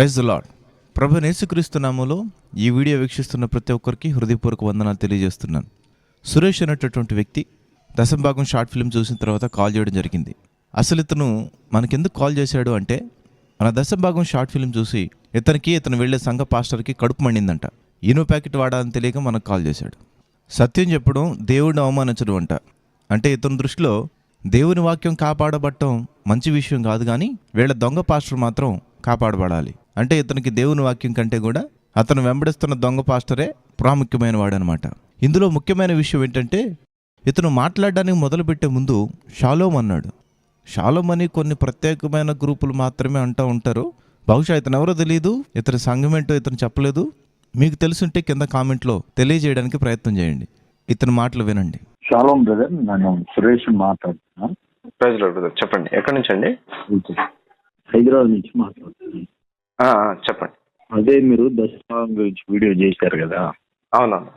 Praise lord ప్రభు నేసుక్రీస్తు నామములో ఈ video వీక్షిస్తున్న ప్రతి ఒక్కరికి హృదయపూర్వక వందనాలు తెలియజేస్తున్నాను. సురేష్ అనేటటువంటి వ్యక్తి దశం భాగం షార్ట్ ఫిల్మ్ చూసిన తర్వాత కాల్ చేయడం జరిగింది. అసలు ఇతను మనకెందుకు కాల్ చేశాడు అంటే మన దశం భాగం షార్ట్ ఫిల్మ్ చూసి ఇతనికి ఇతను వెళ్ళే సంఘ పాస్టర్కి కడుపు మండిందంట. ఇనో ప్యాకెట్ వాడాలని తెలియక మనకు కాల్ చేశాడు. సత్యం చెప్పడం దేవుడిని అవమానించడం అంట. అంటే ఇతని దృష్టిలో దేవుని వాక్యం కాపాడబట్టం మంచి విషయం కాదు కానీ వీళ్ళ దొంగ పాస్టర్ మాత్రం కాపాడబడాలి. అంటే ఇతనికి దేవుని వాక్యం కంటే కూడా అతను వెంబడిస్తున్న దొంగ పాస్టరే ప్రాముఖ్యమైన వాడనమాట. ఇందులో ముఖ్యమైన విషయం ఏంటంటే ఇతను మాట్లాడడానికి మొదలుపెట్టే ముందు షాలోమ్ అన్నాడు. షాలోమ్ అని కొన్ని ప్రత్యేకమైన గ్రూపులు మాత్రమే అంటూ ఉంటారు. బహుశా ఇతను ఎవరో తెలియదు ఇతని సంఘం ఏంటో ఇతను చెప్పలేదు. మీకు తెలుసుంటే కింద కామెంట్లో తెలియజేయడానికి ప్రయత్నం చేయండి. ఇతని మాటలు వినండి. షాలోమ్ బ్రదర్ నేను సురేష్ మాట్లాడుతున్నా. ప్రైజ్ లార్డ్ బ్రదర్ చెప్పండి. ఎక్కడి నుంచి అండి. హైదరాబాద్ నుంచి మాట్లాడుతున్నాను చెప్పండి. అదే మీరు దశభాగం గురించి వీడియో చేశారు కదా? అవునవును.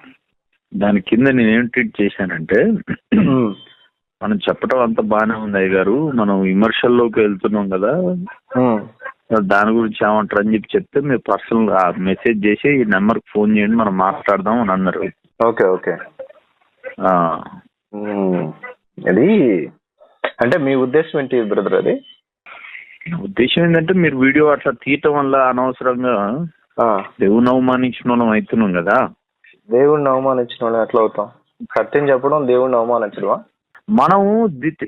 దాని కింద నేను ఏం ట్వీట్ చేశానంటే మనం చెప్పడం అంత బాగానే ఉంది అయ్య గారు. మనం విమర్శల్లోకి వెళ్తున్నాం కదా. దాని గురించి ఏమంటారు అని చెప్పి చెప్తే మీరు పర్సనల్ మెసేజ్ చేసి ఈ నెంబర్కి ఫోన్ చేయండి మనం మాట్లాడదాం అని అన్నారు. Okay okay. అది అంటే మీ ఉద్దేశం ఏంటి బ్రదర్ అది? ఉద్దేశం ఏంటంటే మీరు వీడియో అట్లా తీయటం వల్ల అనవసరంగా దేవుని అవమానించిన వాళ్ళం అవుతున్నాం కదా. దేవుడిని అవమానించిన వాళ్ళు ఎట్లా అవుతాం? సత్యం చెప్పడం దేవుడిని అవమానించడమా?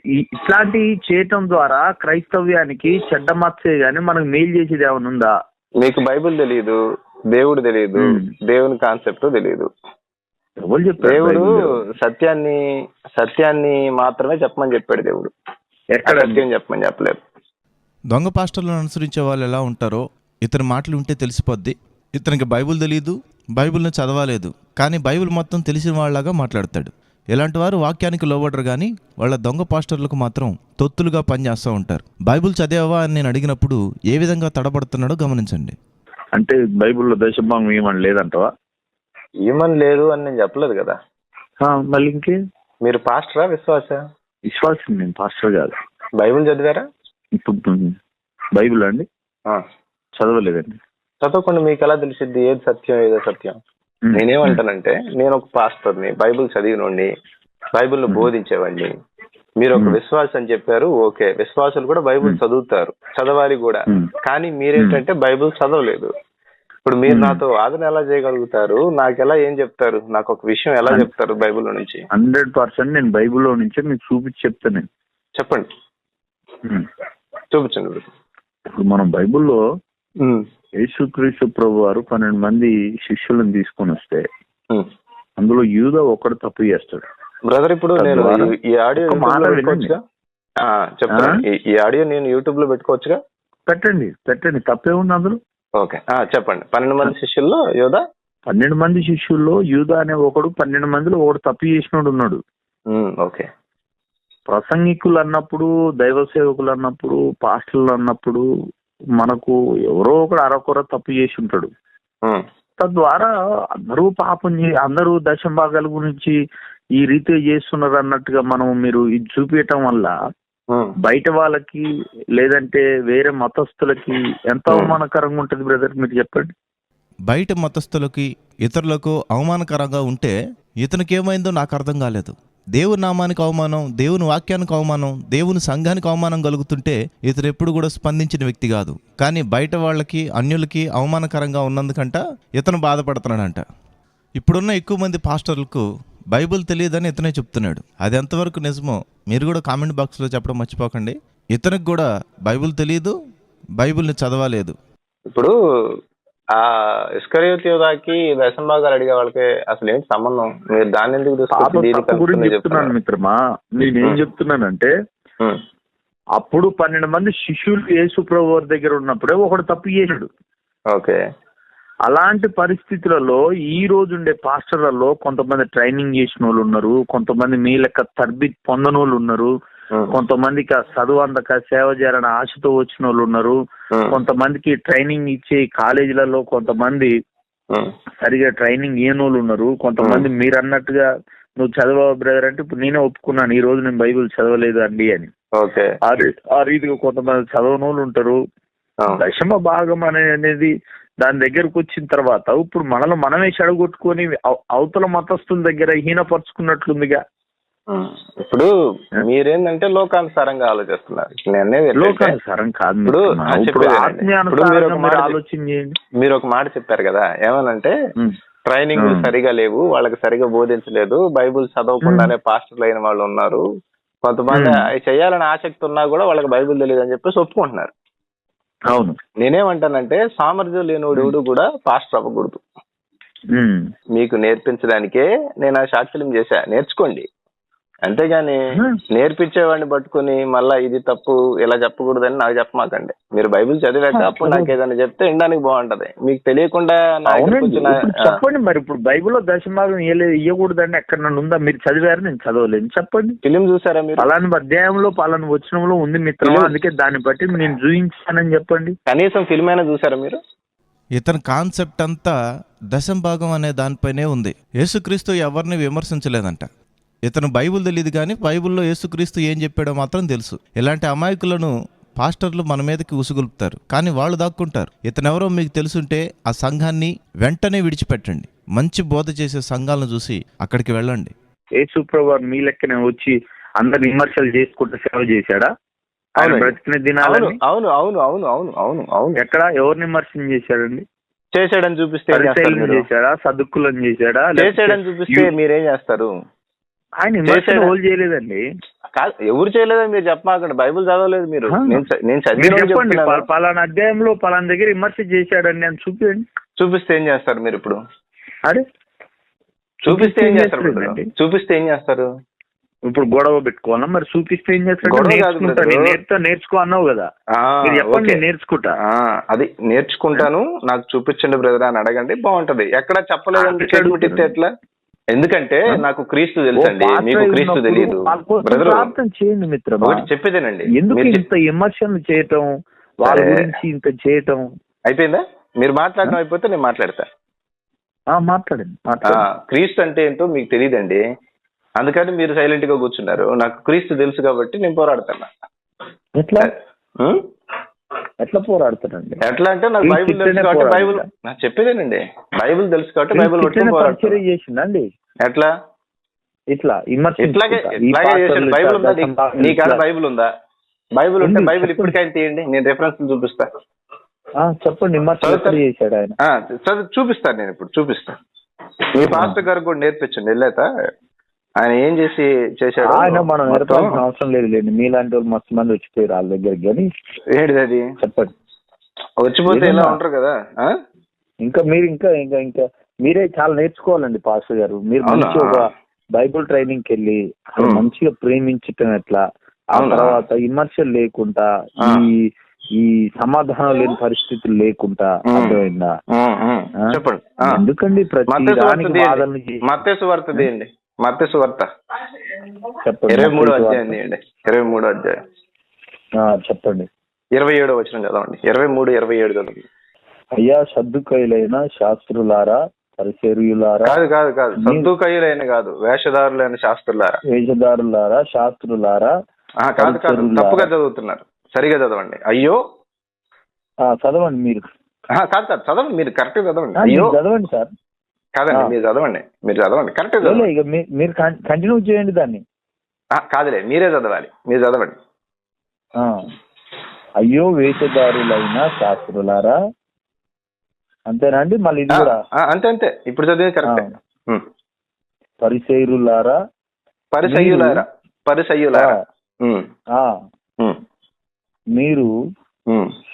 ఈ- ఇట్లాంటివి చేయటం ద్వారా క్రైస్తవ్యానికి చెడ్డ మచ్చే గానీ మనకు మేలు చేసేది ఏమైనా ఉందా? మీకు బైబిల్ తెలియదు దేవుడు తెలియదు. దేవుని కాన్సెప్ట్ తెలియదు దేవుడు? సత్యాన్ని సత్యాన్ని మాత్రమే చెప్పమని చెప్పాడు దేవుడు. ఎక్కడ? సత్యం చెప్పమని చెప్పలేదు. దొంగ పాస్టర్లను అనుసరించే వాళ్ళు ఎలా ఉంటారో ఇతని మాటలు ఉంటే తెలిసిపోద్ది. ఇతనికి బైబిల్ తెలియదు బైబిల్ని చదవలేదు కానీ బైబిల్ మొత్తం తెలిసిన వాళ్ళలాగా మాట్లాడతాడు. ఇలాంటి వారు వాక్యానికి లోబడరు కానీ వాళ్ళ దొంగ పాస్టర్లకు మాత్రం తొత్తులుగా పనిచేస్తూ ఉంటారు. బైబిల్ చదివావా అని నేను అడిగినప్పుడు ఏ విధంగా తడబడుతున్నాడో గమనించండి. అంటే బైబిల్లో దశభాగం ఏమని లేదంటవా? ఏమని లేదు అని నేను చెప్పలేదు కదా. ఆ, మళ్ళీ ఇంకే? మీరు పాస్టరా విశ్వాస? విశ్వాసం నేను పాస్టర్ కాదు. బైబిల్ చదివారా? ఇప్పుడు బైబిల్ అండి? ఆ. చదవలేదండి. చదవకుండా మీకు ఎలా తెలిసిద్ది? ఏది సత్యం ఏదో సత్యం? నేనేమంటానంటే నేను ఒక పాస్టర్ని బైబిల్ చదివినోడిని బైబిల్ బోధించేవాడిని. మీరు ఒక. విశ్వాసం అని చెప్పారు ఓకే. విశ్వాసులు కూడా బైబిల్. చదువుతారు చదవాలి కూడా. కానీ మీరేంటంటే బైబిల్ చదవలేదు. ఇప్పుడు మీరు. నాతో వాదన ఎలా చేయగలుగుతారు? నాకు ఎలా ఏం చెప్తారు? నాకు ఒక విషయం ఎలా చెప్తారు బైబిల్ నుంచి? హండ్రెడ్ పర్సెంట్ నేను బైబిల్లో నుంచే మీకు చూపించి చెప్తాను చెప్పండి. చూపించండి. ఇప్పుడు మనం బైబిల్లో. యేసుక్రీస్తు ప్రభు వారు పన్నెండు మంది శిష్యులను తీసుకొని వస్తే. అందులో యూదా ఒక్కడు తప్పు చేస్తాడు. బ్రదర్ ఇప్పుడు నేను ఈ- ఆడియో ఆ? ఈ- ఆడియో నేను యూట్యూబ్లో పెట్టుకోవచ్చుగా? పెట్టండి పెట్టండి. తప్పే ఉంది అందులో. ఓకే. చెప్పండి. పన్నెండు మంది శిష్యుల్లో యోధా పన్నెండు మంది శిష్యుల్లో యూదా అనే ఒకడు పన్నెండు మందిలో ఒకడు తప్పు చేసినోడు ఉన్నాడు. ఓకే. ప్రసంగికులు అన్నప్పుడు దైవ సేవకులు అన్నప్పుడు పాస్టర్లు అన్నప్పుడు మనకు ఎవరో ఒకడు అరకొర తప్పు చేసి ఉంటాడు. తద్వారా అందరూ పాపం చే- అందరూ దశంభాగాల గురించి ఈ రీతి చేస్తున్నారు అన్నట్టుగా మనం మీరు ఇది చూపించటం వల్ల. బయట వాళ్ళకి లేదంటే వేరే మతస్థులకి ఎంత అవమానకరంగా ఉంటది బ్రదర్ మీరు చెప్పండి. బయట మతస్థులకి ఇతరులకు అవమానకరంగా ఉంటే ఇతనికి ఏమైందో నాకు అర్థం కాలేదు. దేవుని నామానికి అవమానం దేవుని వాక్యానికి అవమానం దేవుని సంఘానికి అవమానం కలుగుతుంటే ఇతను ఎప్పుడు కూడా స్పందించిన వ్యక్తి కాదు. కానీ బయట వాళ్ళకి అన్యులకి అవమానకరంగా ఉన్నందుకంట ఇతను బాధపడుతున్నాడంట. ఇప్పుడున్న ఎక్కువ మంది పాస్టర్లకు బైబిల్ తెలియదని ఇతనే చెప్తున్నాడు. అది ఎంతవరకు నిజమో మీరు కూడా కామెంట్ బాక్స్లో చెప్పడం మర్చిపోకండి. ఇతనికి కూడా బైబిల్ తెలియదు బైబిల్ని చదవలేదు. ఇప్పుడు ఆ ఇస్కరియోత్ యోధాకి దశంభాగాలు అడిగే వాళ్ళకి అసలు ఏంటి సంబంధం? మీరు దాన్ని ఎందుకు పాప తీసుకొచ్చి దీనికి తప్పు గురించి కలుపుకొని చెప్తున్నాను చెప్తున్నారు? మిత్రమా. నేనేం ఉం. చెప్తున్నానంటే అప్పుడు పన్నెండు మంది శిష్యులు యేసు ప్రభు వారి దగ్గర ఉన్నప్పుడే ఒకడు తప్పు చేశాడు. ఓకే. అలాంటి పరిస్థితులలో ఈ రోజు ఉండే పాస్టర్లలో కొంతమంది ట్రైనింగ్ చేసిన వాళ్ళు ఉన్నారు కొంతమంది మీ లెక్క తర్బిత్ పొందని వాళ్ళు ఉన్నారు కొంతమందికి ఆ చదువు అందక సేవ చేయాలని ఆశతో వచ్చిన వాళ్ళు ఉన్నారు కొంతమందికి ట్రైనింగ్ ఇచ్చే కాలేజీలలో కొంతమంది సరిగా ట్రైనింగ్ వాళ్ళు ఉన్నారు. కొంతమంది మీరు అన్నట్టుగా నువ్వు చదవా బ్రదర్ అంటే ఇప్పుడు నేనే ఒప్పుకున్నాను. ఈ రోజు నేను బైబిల్ చదవలేదు అండి అని. ఆ రీతిగా కొంతమంది చదవని వాళ్ళు ఉంటారు. దశమ భాగం అనే- అనేది దాని దగ్గరకు వచ్చిన తర్వాత ఇప్పుడు మనలో మనమే చెడగొట్టుకొని అవ- అవతల మతస్థుల దగ్గర హీనపరుచుకున్నట్లుందిగా. ఇప్పుడు మీరేంటంటే లోకానుసారంగా ఆలోచిస్తున్నారు. నేను లోకానుసారం కాదు ఇప్పుడు మీరు ఒక మీరు మాట చెప్పారు కదా ఏమనంటే. ట్రైనింగ్. సరిగా లేవు వాళ్ళకి సరిగా బోధించలేదు బైబుల్ చదవకుండానే పాస్టర్లు అయిన వాళ్ళు ఉన్నారు. కొంతమంది. అవి చేయాలని ఆసక్తి ఉన్నా కూడా వాళ్ళకి బైబిల్ తెలియదు అని చెప్పేసి ఒప్పుకుంటున్నారు. అవును. నేనేమంటానంటే సామర్థ్యం లేనివాడు కూడా పాస్టర్ అవ్వకూడదు. మీకు నేర్పించడానికే నేను ఆ షార్ట్ ఫిల్మ్ చేశా. నేర్చుకోండి. అంతేగాని. నేర్పించేవాడిని పట్టుకుని మళ్ళా ఇది తప్పు ఇలా చెప్పకూడదని నాకు చెప్పమాకండి. మీరు బైబిల్ చదివాక. అప్పుడు నాకు ఏదైనా చెప్తే వినడానికి బాగుంటది. మీకు తెలియకుండా చెప్పండి మరి ఇప్పుడు బైబిల్లో దశమాగం ఇయ్యకూడదని ఎక్కడ నన్ను ఉందా? మీరు చదివారు నేను చదవలేదు చెప్పండి. ఫిలిం చూసారా మీరు? పలానా అధ్యాయంలో పలానా వచనంలో ఉంది మిత్రమా లేదు. అందుకే దాన్ని బట్టి నేను చూపించానని చెప్పండి. కనీసం ఫిల్మ్ అయినా చూసారా మీరు? ఇతని కాన్సెప్ట్ అంతా దశం భాగం అనే దానిపైనే ఉంది. యేసుక్రీస్తు ఎవరిని విమర్శించలేదంట. ఇతను బైబిల్ తెలియదు కానీ బైబిల్లో యేసుక్రీస్తు ఏం చెప్పాడో మాత్రం తెలుసు. ఇలాంటి అమాయకులను పాస్టర్లు మన మీదకి ఉసుగొలుపుతారు. కానీ వాళ్ళు దాక్కుంటారు. ఇతనెవరో మీకు తెలుసుంటే ఆ సంఘాన్ని వెంటనే విడిచిపెట్టండి. మంచి బోధ చేసే సంఘాలను చూసి అక్కడికి వెళ్ళండి. యేసుప్రభు మీ లెక్కనే వచ్చి అందరు విమర్శలు చేసుకుంటూ సేవ చేశాడా? ఆయన. బ్రతికిన అవును దినాలని అవును అవును అవును అవును అవును అవును. ఎక్కడ? ఎవరిని విమర్శనం చేశాడండి చేసాడని చూపిస్తే ఏం? చేశాడా? సదుక్కులను చేశాడా? చేసాడని చూపిస్తే మీరేం చేస్తారు? ఆయన విమర్శన? హోల్ చేయలేదండి. కాదు ఎవరు చేయలేదని మీరు చెప్పమాకండి. బైబిల్ చదవలేదు మీరు. నేను నేను చెప్పండి పలానా అధ్యాయంలో పలానా దగ్గర విమర్శ చేశాడండి అని చూపించండి చూపిస్తే ఏం చేస్తారు మీరు ఇప్పుడు? అరే చూపిస్తే ఏం చేస్తారు? చూపిస్తే ఏం చేస్తారు? ఇప్పుడు గొడవ పెట్టుకోవాలా? మరి చూపిస్తే ఏం చేస్తాడు? నేర్చుకుంటా. నేను నేర్చుకో అన్నావు కదా. చెప్పండి. నేను నేర్చుకుంటా. అది నేర్చుకుంటాను. నాకు చూపించండి బ్రదర్ అని అడగండి బాగుంటది. ఎక్కడ ఇస్తే ఎట్లా? ఎందుకంటే? నాకు క్రీస్తు తెలుసండి. మీకు క్రీస్తు తెలియదు. బ్రదర్ చేయండి మిత్రమా? ఒకటి చెప్పేదేనండి. ఎందుకు ఇంత విమర్శలు చేయటం వాళ్ళ. గురించి ఇంత చేయటం? అయిపోయిందా? మీరు మాట్లాడడం అయిపోతే నేను మాట్లాడతా. మాట్లాడండి క్రీస్తు అంటే ఏంటో మీకు తెలియదండి అందుకని మీరు సైలెంట్గా కూర్చున్నారు. నాకు క్రీస్తు తెలుసు కాబట్టి నేను పోరాడుతున్నా. ఎట్లా? ఎట్లా పోరాడుతారండి? ఎట్లా అంటే నాకు బైబిల్ తెలుసు కాబట్టి బైబిల్. నాకు చెప్పేదేనండి. బైబిల్ తెలుసు కాబట్టి బైబిల్ పట్టుకుని చేసిండండి ఎట్లా? ఇట్లా ఇట్లాగే ఇట్లాగే బైబిల్ ఉందా నీ- కాడ. బైబిల్ ఉందా? బైబిల్ ఉంటే బైబిల్. ఇప్పటికైనా తీయండి. నేను రెఫరెన్స్ చూపిస్తా. చెప్పండి. చేశాడు ఆయన? చూపిస్తాను నేను ఇప్పుడు చూపిస్తా మీ పాస్టర్ గారికి కూడా నేర్పించండి వెళ్ళాక ఆయన ఏం చేసి చేశాడు ఆయన మనం నేర్పాల్సిన అవసరం లేదు లేండి మీలాంటి వాళ్ళు మస్తు మంది వచ్చిపోయారు వాళ్ళ దగ్గరికి కానీ ఏంటిది అది చెప్పండి వచ్చిపోతే ఇలా ఏదన్నా? ఉంటారు కదా? ఇంకా మీరు ఇంకా ఇంకా ఇంకా మీరే చాలా నేర్చుకోవాలండి పాస్టర్ గారు మీరు? మంచి ఒక బైబుల్ ట్రైనింగ్కి వెళ్ళి. మంచిగా ప్రేమించటం ఎట్లా ఆ? తర్వాత విమర్శలు లేకుండా. ఈ ఈ సమాధానం లేని పరిస్థితులు లేకుండా. అర్థమైందా? చెప్పండి. ఎందుకండి ప్రతి దానికి తీయండి. మత్తయి సువార్త. ఇరవై మూడో అధ్యాయం. తీయండి. ఇరవై మూడో అధ్యాయం. ఆ, చెప్పండి. ఇరవై ఏడో వచ్చిన చదవండి. ఇరవై మూడు ఇరవై ఏడు చదవండి అయ్యా సర్దుకైలైన శాస్త్రులారా పరిచర్యులారా కాదు కాదు కాదు. సర్దుకయ్యులైన కాదు వేషధారులైన శాస్త్రులారా. వేషధారులారా శాస్త్రులారా కాదు కాదు. తప్పుగా చదువుతున్నారు. సరిగా చదవండి. అయ్యో. చదవండి మీరు. కాదు కాదు. చదవండి. మీరు కరెక్ట్ చదవండి. అయ్యో. చదవండి సార్. కాదండి. మీరు చదవండి మీరు చదవండి. కరెక్ట్ ఇక మీరు కంటిన్యూ చేయండి దాన్ని. కాదులే మీరే చదవాలి మీరు చదవండి. అయ్యో వేషధారులైన శాస్త్రులారా. మళ్ళీ ఇది ఆ, కూడా. ఆ, అంతే అంతే. ఇప్పుడు చదివింది కరెక్ట్ ఆ. పరిచయులారా పరిసయ్యులారా పరిసయ్యులారా మీరు.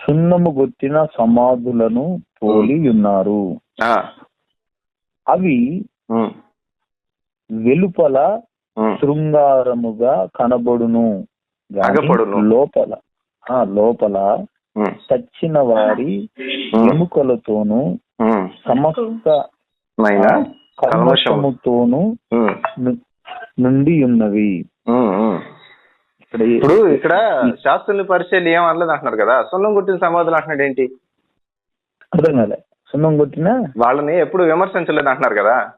సున్నము గొత్తిన సమాధులను పోలి ఉన్నారు. అవి వెలుపల. శృంగారముగా కనబడును. లోపల ఆ లోపల చచ్చిన వారి ఎముకలతోనూ. సమస్త కల్మషముతోనూ నుండి ఉన్నవి ఇప్పుడు ఇక్కడ శాస్త్రుల పరిచయాలు ఏం అనలేదు అంటున్నారు కదా సున్నం కొట్టిన సమాధులు అంటున్నాడు ఏంటి? అర్థం కాలే. సున్నం కొట్టిన వాళ్ళని ఎప్పుడు విమర్శించలేదు అంటున్నారు కదా.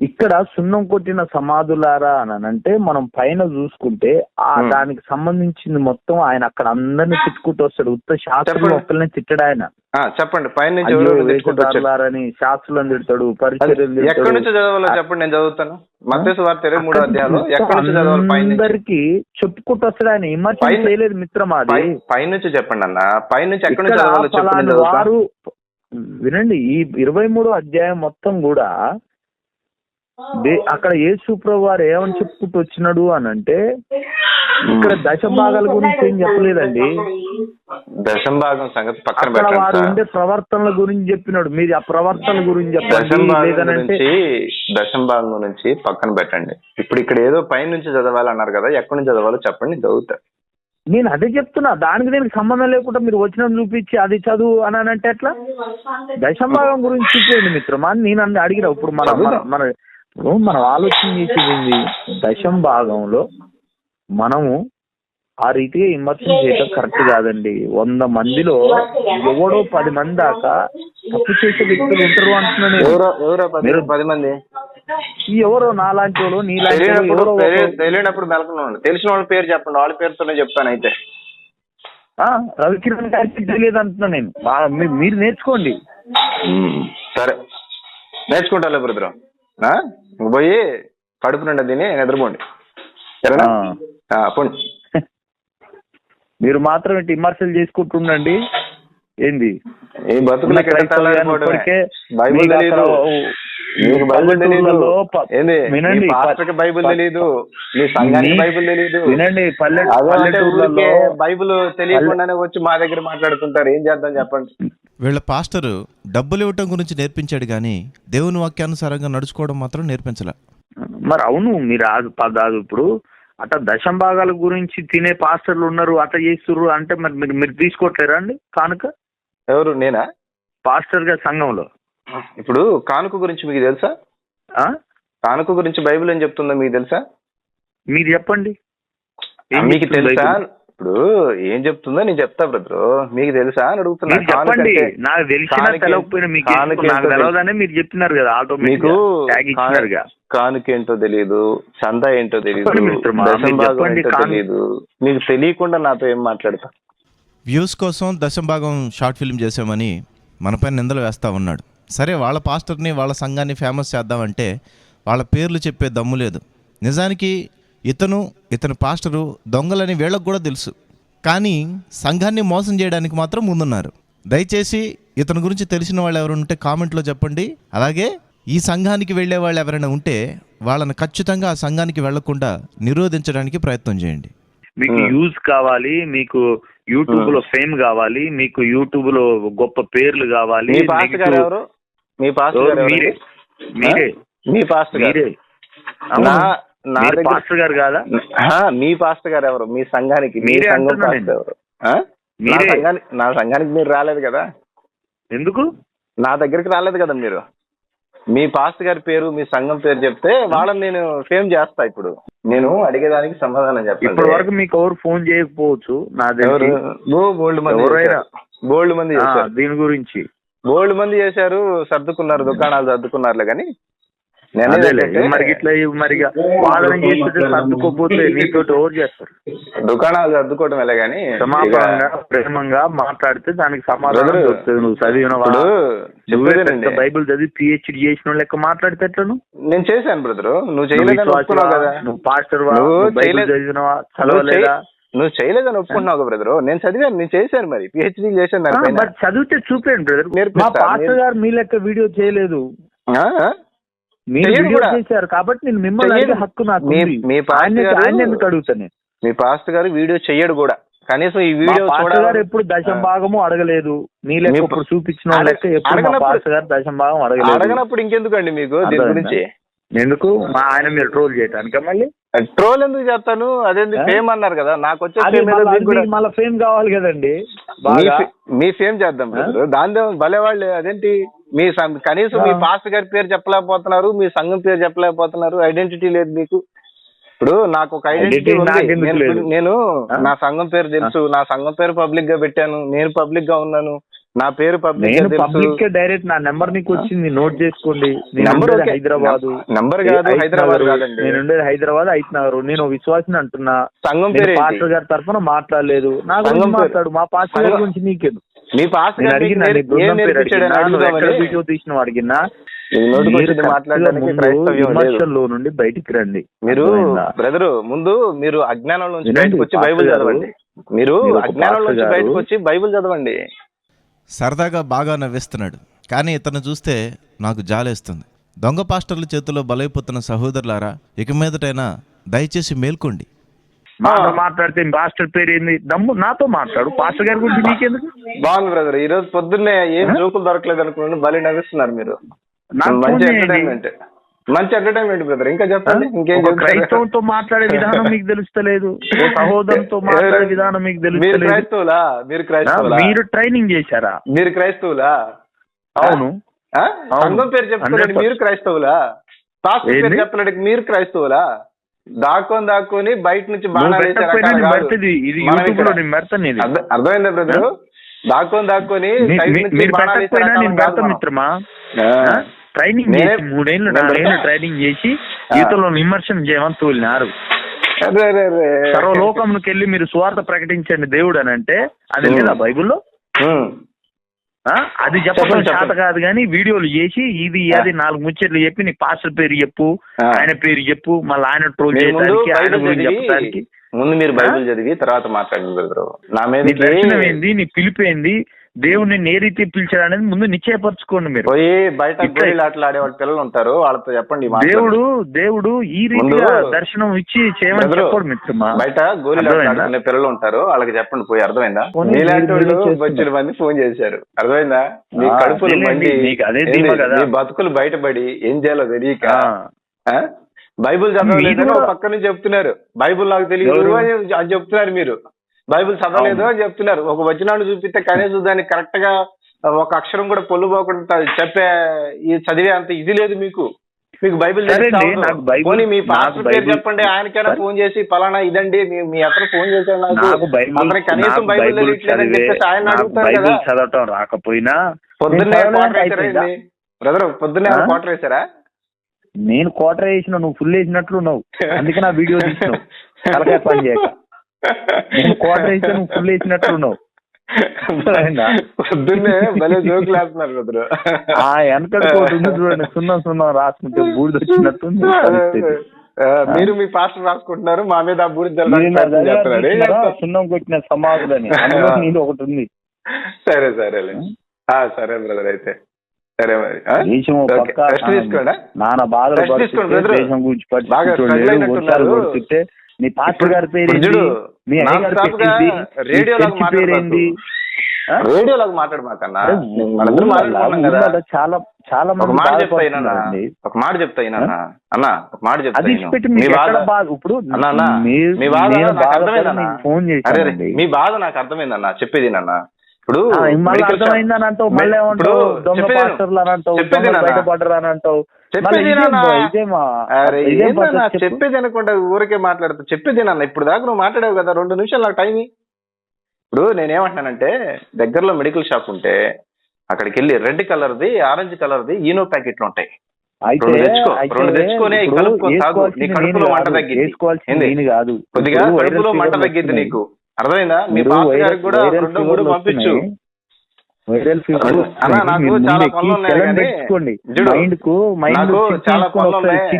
ఇక్కడ సున్నం కొట్టిన సమాధులారా అని అంటే మనం పైన చూసుకుంటే ఆ. దానికి సంబంధించింది మొత్తం ఆయన అక్కడ అందరిని తిట్టుకుంటూ వస్తాడు. ఉత్త. ఒక్కరిని తిట్టడు ఆయన. చెప్పండి. పైన వేషధారులారని శాస్త్రులను తిడతాడు పరిచర్యలు ఎక్కడి నుంచి. చదవాలో చెప్పండి నేను చదువుతాను. మత్స్సు వార్త ఇరవై మూడో అధ్యాయంలో ఎక్కడి నుంచి చదవాలి అందరికీ చెప్పుకుంటూ వస్తాడు ఆయన. విమర్శనం పైన- చేయలేదు మిత్రం అది. పైనుంచి చెప్పండి అన్న. పైనుంచి ఎక్కడి నుంచి చదవాలో చెప్పండి వారు వినండి ఈ ఇరవై మూడో అధ్యాయం మొత్తం కూడా దే- అక్కడ ప్రభు వారు ఏమని చెప్పుకుంటూ వచ్చినాడు అని అంటే ఇక్కడ దశ భాగాల గురించి ఏం చెప్పలేదండి. దశం భాగం సంగతి పక్కన అక్కడ వారు పెట్టండి ఉండే ప్రవర్తనల గురించి చెప్పినాడు. మీరు ఆ ప్రవర్తన గురించి చెప్పండి. దశం భాగం గురించి పక్కన పెట్టండి. ఇప్పుడు ఇక్కడ ఏదో పైన నుంచి చదవాలన్నారు కదా ఎక్కడి నుంచి చదవాలో చెప్పండి నేను చదువుతా. నేను అదే చెప్తున్నా దానికి దీనికి సంబంధం లేకుండా మీరు వచ్చిన చూపించి అది చదువు అని అని అంటే ఎట్లా? దశంభాగం గురించి చూపించండి మిత్రమా అని నేను అన్ని అడిగిన. ఇప్పుడు మన మన మన ఆలోచన చేసేది దశం భాగంలో మనము ఆ రీతిగా విమర్శన చేయడం కరెక్ట్ కాదండి. వంద మందిలో ఎవడో పది మంది దాకా తప్పు చేసే వ్యక్తులు ఉంటారు అంటున్నాను నేను. ఎవరో ఎవరో పది మీరు- పది మంది? ఈ ఎవరో నాలాంటి వాళ్ళు నీలాంటి వాళ్ళు తెలియనప్పుడు మెలకనండి తెలిసిన వాళ్ళ పేరు చెప్పండి. వాళ్ళ పేరుతోనే చెప్తాను అయితే. ఆ, రవికిరణ్ గారికి తెలియదు అంటున్నా నేను. మీరు నేర్చుకోండి. సరే. నేర్చుకుంటా బ్రదర్. పోయి కడుపు నిండా తిని నిద్రపోండి. సరేనా? పోండి. మీరు మాత్రం ఇటు విమర్శలు చేసుకుంటుండండి. ఏంది? ఇప్పటికే బైబిల్ మీకు ఏంది? వినండి, మీ పాస్టర్కి బైబిల్ తెలీదు. మీ సంఘానికి బైబిల్ తెలీదు. వినండి పల్లె అదే అంటే పల్లెటూళ్ళలో ఊరికే బైబిల్ తెలియకుండానే వచ్చి మా దగ్గర మాట్లాడుతుంటారు. ఏం చేద్దాం చెప్పండి. వీళ్ళ పాస్టరు డబ్బులు ఇవ్వటం గురించి నేర్పించాడు కానీ దేవుని వాక్యానుసారంగా నడుచుకోవడం మాత్రం నేర్పించలే. మరి అవును మీరు అది పదాలు ఇప్పుడు. అట్లా దశం భాగాల గురించి తినే పాస్టర్లు ఉన్నారు అట్లా చేస్తుర్రు అంటే మరి మీరు మీరు తీసుకోవట్లేరా అండి కానుక? ఎవరు నేనా? పాస్టర్గా సంఘంలో ఇప్పుడు కానుక గురించి మీకు తెలుసా? ఆ? కానుక గురించి బైబిల్ ఏం చెప్తుందో మీకు తెలుసా? మీరు చెప్పండి. మీకు తెలుసా? ఇప్పుడు ఏం చెప్తుందో నేను చెప్తా బ్రదర్. మీకు తెలుసా అని అడుగుతున్నా. మీరు చెప్పండి. కానుకంటే నాకు తెలిసినా కానుక- తెలవకపోయినా మీకు కానుక ఏంటో తెలవదనే మీరు చెప్పినారు కదా ఆటోమేటిక్ మీకు ట్యాగ్ ఇచ్చినారుగా. కానుక ఏంటో తెలియదు చందా ఏంటో తెలియదు మీకు తెలియకుండా నాతో ఏం మాట్లాడతా? వ్యూస్ కోసం దశంభాగం షార్ట్ ఫిల్మ్ చేసామని మనపై నిందలు వేస్తా ఉన్నాడు. సరే వాళ్ళ పాస్టర్ని వాళ్ళ సంఘాన్ని ఫేమస్ చేద్దామంటే వాళ్ళ పేర్లు చెప్పే దమ్ము లేదు. నిజానికి ఇతను ఇతని పాస్టరు దొంగలని వీళ్ళకు కూడా తెలుసు. కానీ సంఘాన్ని మోసం చేయడానికి మాత్రం ముందున్నారు. దయచేసి ఇతని గురించి తెలిసిన వాళ్ళు ఎవరు ఉంటే కామెంట్లో చెప్పండి. అలాగే ఈ సంఘానికి వెళ్ళే వాళ్ళు ఎవరైనా ఉంటే వాళ్ళని ఖచ్చితంగా ఆ సంఘానికి వెళ్ళకుండా నిరోధించడానికి ప్రయత్నం చేయండి. మీకు. యూజ్ కావాలి మీకు యూట్యూబ్లో ఫేమ్ కావాలి మీకు యూట్యూబ్లో గొప్ప పేర్లు కావాలి మీ పాస్టర్ గారు నెగిటివ్- ఎవరు? మీ పాస్టర్ గారు ఎవరు? ఎవరు? మీరే. మీరే మీ పాస్టర్ గారు. మీరే. నా పాస్టర్ గారు కాదా? మీ పాస్టర్ గారు ఎవరు? మీ సంఘానికి మీ సంఘం పాస్టర్. ఎవరు? నా. సంఘానికి నా సంఘానికి మీరు రాలేదు కదా? ఎందుకు? నా దగ్గరికి రాలేదు కదా మీరు? మీ పాస్టర్ గారి పేరు మీ సంఘం పేరు చెప్తే వాళ్ళని నేను ఫేమ్ చేస్తా ఇప్పుడు. నేను అడిగేదానికి సమాధానం ఇప్పటి చెప్పండి వరకు మీకు ఎవరు ఫోన్ చేయకపోవచ్చు. నా దగ్గర బోల్డ్ మంది ఎవరైనా. బోల్డ్ మంది చేశారు. దీని గురించి. బోల్డ్ మంది చేశారు సర్దుకున్నారు దుకాణాలు సర్దుకున్నారులే కానీ మరి ఇట్లా మరి వాదన చేస్తుంటే సర్దుకోపోతే నీతో ఎవరు చేస్తారు. దుకాణాలు సర్దుకోవడం ఎలా కానీ క్షమాపణంగా ప్రేమంగా మాట్లాడితే దానికి సమాధానం దొరుకుతుంది. నువ్వు చెప్పేదేనండి పెద్ద బైబిల్ చదివి పిహెచ్డి చేసిన లెక్క మాట్లాడితే ఎట్లా నువ్వు? నేను చేశాను బ్రదరు. నువ్వు? ఒప్పుకున్నావు కదా. నువ్వు పాస్టర్ బైబిల్ చేయలేదు. చదివినవా చదవలేదా? నువ్వు చేయలేదని ఒప్పుకున్నావు బ్రదరు. నేను చదివాను నేను చేశాను మరి. పిహెచ్డీ చేశాను చదివితే చూపేయండి బ్రదర్. మా పాస్టర్ గారు మీ లెక్క వీడియో చేయలేదు? మీరు చెయ్యడు వీడియో కూడా. చేశారు కాబట్టి నేను మిమ్మల్ని చెయ్యడు. అడిగే హక్కు నాకు మీ- ఎందుకు అడుగుతాను మీ పాస్టర్ గారు వీడియో చెయ్యడు కూడా. కనీసం ఈ వీడియో గారు ఎప్పుడు దశం భాగము అడగలేదు. నీ లెక్క ఇప్పుడు చూపించిన లెక్క ఎప్పుడు గారు దశం భాగం అడగలేదు. అడగనప్పుడు ఇంకెందుకండి మీకు దీని? గురించి? ఎందుకు? మా ఆయన మీరు ట్రోల్ చేయటానిక మళ్ళీ? ట్రోల్ ఎందుకు చేస్తాను? అదేంటి ఆ? ఫేమ్ అన్నారు కదా. నాకు వచ్చే మళ్ళా- ఫేమ్ కావాలి కదండి. మీ ఫేమ్ చేద్దాం దాని భలే వాళ్ళు అదేంటి? మీ కనీసం మీ ఆ. పాస్టర్ గారి పేరు చెప్పలేకపోతున్నారు మీ సంఘం పేరు చెప్పలేకపోతున్నారు ఐడెంటిటీ లేదు మీకు. ఇప్పుడు నాకు ఒక ఐడెంటిటీ ఉంది. నాకెందుకు నేను లేదు? నేను ఆ? నా సంఘం పేరు తెలుసు నా సంఘం పేరు పబ్లిక్గా పెట్టాను నేను పబ్లిక్గా ఉన్నాను నా పేరు పబ్లిక్ డైరెక్ట్ నా నెంబర్ నీకు వచ్చింది నోట్ చేసుకోండి. నంబర్. హైదరాబాద్. నంబర్ కాదు, హైదరాబాద్ కాదండి. నేను ఉండేది హైదరాబాద్ ఐత్ నగర్ నేను విశ్వాసిని అంటున్నా. సంఘం పేరు? పాస్టర్ గారి తరఫున మాట్లాడలేదు. నా సంఘం గురించి మాట్లాడు. మా పాస్టర్ గారి గురించి నీకేదు మీ పాస్ నేను అడిగినా నీ బృందం పేరు అడిగినా నువ్వు ఎక్కడ వీడియో తీసిన అడిగినా విమర్శల్లో నుండి బయటికి రండి. మీరు? బ్రదరు ముందు మీరు అజ్ఞానం నుంచి బయటకు వచ్చి బైబిల్. చదవండి. మీరు అజ్ఞానం నుంచి. బయటకు వచ్చి బైబిల్ చదవండి. సరదాగా బాగా నవ్విస్తున్నాడు. కానీ ఇతను చూస్తే నాకు జాలేస్తుంది. దొంగ పాస్టర్ల చేతిలో బలైపోతున్న సహోదరులారా ఇక మీదటైనా దయచేసి మేల్కోండి. మాతో మాట్లాడితే పాస్టర్ పేరు ఏంది? దమ్ము నాతో మాట్లాడు. పాస్టర్ గారి గురించి నీకెందుకు బాగుంది బ్రదర్. ఈ రోజు పొద్దున్నే ఏం జోకులు దొరకలేదు అనుకున్నాను. భలే నవ్విస్తున్నారు మీరు. మంచి. ఎంటర్టైన్మెంట్ మంచి ఎంటర్టైన్మెంట్ బ్రదర్. ఇంకా చెప్పండి. ఇంకేం? క్రైస్తవంతో మాట్లాడే విధానం మీకు తెలుస్తలేదు. సహోదరుతో మాట్లాడే విధానం మీకు మీరు క్రైస్తవులా? మీరు క్రైస్తవులా? మీరు ట్రైనింగ్ చేశారా? మీరు క్రైస్తవులా? అవును. సంఘం పేరు చెప్తున్నాడు 100%. మీరు క్రైస్తవులా? పాస్టర్ పేరు? చెప్పలేడు. మీరు క్రైస్తవులా? దాక్కొని దాక్కొని బయట నుంచి అర్థమైందా బ్రదర్ దాక్కొని దాక్కొని. మిత్రమా. ట్రైనింగ్ చేసి మూడేళ్ళు నాలుగేళ్ళు. ట్రైనింగ్ చేసి. ఈతలో విమర్శనం చేయమని తోలినారు. సర్వలోకంకి వెళ్ళి మీరు సువార్త ప్రకటించండి దేవుడు అని అంటే అది. లేదా బైబిల్లో? అది చెప్పడం చేత. కాదు కానీ వీడియోలు చేసి ఇది అది నాలుగు ముచ్చట్లు చెప్పి నీ పాస్టర్ పేరు చెప్పు. ఆయన పేరు చెప్పు మళ్ళీ ఆయన ట్రోల్ చేయడానికి ముందు మీరు బైబిల్ చదివి తర్వాత మాట్లాడండి నా మీద నీ పిలుపు దేవుడిని ఏ రీతి పిలిచాడు అనేది ముందు నిశ్చయపరచుకోండి మీరు. పోయి బయట ఆటలు ఆడే వాళ్ళ పిల్లలు ఉంటారు వాళ్ళతో చెప్పండి. దేవుడు దేవుడు ఈ రీతిగా దర్శనం ఇచ్చి చేయమని చెప్పాడు మిత్రమా? బయట గోళీలు ఆటలు అర్థమైందా? ఆడుకునే పిల్లలు ఉంటారు వాళ్ళకి చెప్పండి పోయి అర్థమైందా. బొచ్చుల మంది ఫోన్ చేశారు అర్థమైందా? మీ కడుపులు మండి బతుకులు బయటపడి ఏం చేయాలో తెలియక? బైబిల్ చదవలేదని పక్క నుంచి చెప్తున్నారు. బైబిల్ నాకు తెలియదు అని చెప్తున్నారు మీరు. బైబిల్ చదవలేదు అని చెప్తున్నారు. ఒక వచనాన్ని చూపిస్తే కనీసం దాన్ని కరెక్ట్గా ఒక అక్షరం కూడా పొల్లు పోకుండా చెప్పే ఈ చదివే అంత ఇది లేదు మీకు. మీకు బైబిల్ పోనీ మీ పాస్టర్ పేరు చెప్పండి. ఆయనకైనా. ఫోన్ చేసి పలానా ఇదండి మీ అతను ఫోన్ చేశాడు నాకు. కనీసం బైబిల్ తెలియట్లేదని చెప్పేసి ఆయన అడుగుతారు కదా. చదవటం రాకపోయినా పొద్దున్నే క్వార్టర్? బ్రదర్ పొద్దున్నే? క్వార్టర్ వేసారా నేను కోటర్ వేసిన నువ్వు ఫుల్ వేసినట్లు నువ్వు అందుకే నా వీడియో తీసినావు. పని చేయక. కోటర్ వేస్తే నువ్వు ఫుల్ వేసినట్లు నువ్వు అర్థమైందా? పొద్దున్నే భలే జోకులు వేస్తున్నారు చూడండి. సున్నం సున్నం రాసుకుంటే బూడిద. ఆ, మీరు మీ పాస్టర్ రాసుకుంటున్నారు మా మీద ఆ బూడిద? సున్నం కొట్టిన సమాధులని నీది ఒకటి ఉంది. సరే సరేలే ఆ, సరే బ్రదర్ అయితే. సరే మరి? దేశం నాన్న బాధలు రెస్ట్ తీసుకోండి. దేశం గురించి బాగా నీ పాస్టర్ గారి పేరు ఇప్పుడు ఏంటి చూడు, మీ నాన్ అయ్యగారి స్టాప్గా పేరు ఏంటి? మీ రేడియోలో చర్చి పేరు ఏంటి ఆ? రేడియోలాగా మాట్లాడమాకన్నా మనందరం మాట్లాడుకున్నాం కదా. చాలా చాలా ఒక మాట. ఒక మాట చెప్తా అన్న ఒక మాట మీ ఇప్పుడు మీ బాధ నాకు అర్థమైందన్న. ఫోన్ మీ బాధ నాకు అర్థమైందన్న. చెప్పేది నాన్న ఇప్పుడు అర్థమైందని అంటావు మళ్ళీ ఏమంటావు? ఇప్పుడు దొంగ చెప్పేది పాస్టర్లు అని అంటావు. బయటపడ్డరు అని అంటావు. అనుకుంటా ఊరికే మాట్లాడుతూ చెప్పేది నాన్న ఇప్పుడు దాకా నువ్వు మాట్లాడావు కదా రెండు నిమిషాలు నాకు టైం. ఇప్పుడు నేనేమంటున్నానంటే దగ్గరలో మెడికల్ షాప్ ఉంటే అక్కడికి వెళ్ళి రెడ్ కలర్ది ఆరెంజ్ కలర్ది ఈనో ప్యాకెట్లు ఉంటాయి. కడుపులో మంట కొద్దిగా కడుపులో మంట వస్తున్నాయి. నీకు. అర్థమైందా? మీ పాస్టర్ గారికి కూడా రెండో మూడు పంపించు. Viral fever. నాకు చాలా పనులు ఉన్నాయి మైండ్కు మైండ్ పనులు ఉన్నాయి.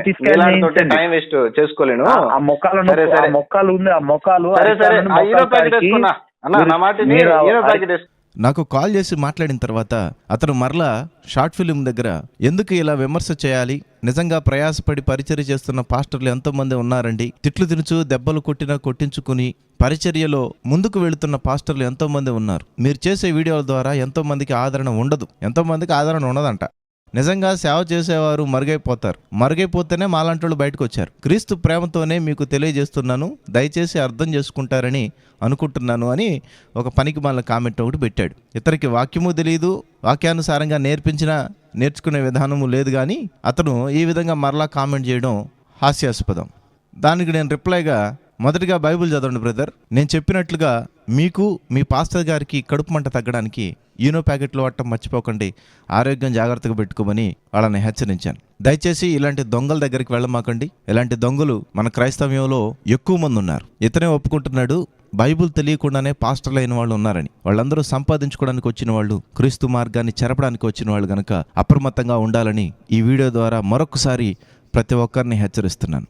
టైం వేస్ట్ చేసుకోలేను. ఆ- సరే, సరే. మొక్కలు ఉంది ఆ మొక్కలు సరే మొక్కలు ప్యాకెట్ వేసుకున్నా అన్న నా మాట ప్యాకెట్ నాకు కాల్ చేసి మాట్లాడిన తర్వాత అతను మరలా షార్ట్ ఫిలిం దగ్గర ఎందుకు ఇలా విమర్శ చేయాలి? నిజంగా ప్రయాసపడి పరిచర్య చేస్తున్న పాస్టర్లు ఎంతోమంది ఉన్నారండి. తిట్లు తినుచు దెబ్బలు కొట్టినా కొట్టించుకుని పరిచర్యలో ముందుకు వెళుతున్న పాస్టర్లు ఎంతోమంది ఉన్నారు. మీరు చేసే వీడియోల ద్వారా ఎంతోమందికి ఆదరణ ఉండదు. ఎంతోమందికి ఆదరణ ఉండదంట. నిజంగా సేవ చేసేవారు మరుగైపోతారు. మరుగైపోతేనే మాలాంటోళ్ళు బయటకు వచ్చారు క్రీస్తు ప్రేమతోనే మీకు తెలియజేస్తున్నాను. దయచేసి అర్థం చేసుకుంటారని అనుకుంటున్నాను అని ఒక పనికి మళ్ళీ కామెంట్ ఒకటి పెట్టాడు. ఇతనికి వాక్యము తెలియదు వాక్యానుసారంగా నేర్పించిన నేర్చుకునే విధానము లేదు కానీ అతను ఈ విధంగా మరలా కామెంట్ చేయడం హాస్యాస్పదం. దానికి నేను రిప్లైగా మొదటిగా బైబిల్ చదవండి బ్రదర్. నేను చెప్పినట్లుగా మీకు మీ పాస్టర్ గారికి కడుపు మంట తగ్గడానికి యూనో ప్యాకెట్లు వాడటం మర్చిపోకండి. ఆరోగ్యం జాగ్రత్తగా పెట్టుకోమని వాళ్ళని హెచ్చరించాను. దయచేసి ఇలాంటి దొంగల దగ్గరికి వెళ్ళమాకండి. ఇలాంటి దొంగలు మన క్రైస్తవ్యంలో ఎక్కువ మంది ఉన్నారు. ఇతనే ఒప్పుకుంటున్నాడు. బైబుల్ తెలియకుండానే పాస్టర్లు అయిన వాళ్ళు ఉన్నారని. వాళ్ళందరూ సంపాదించుకోవడానికి వచ్చిన వాళ్ళు క్రీస్తు మార్గాన్ని చెరపడానికి వచ్చిన వాళ్ళు కనుక అప్రమత్తంగా ఉండాలని ఈ వీడియో ద్వారా మరొకసారి ప్రతి ఒక్కరిని హెచ్చరిస్తున్నాను.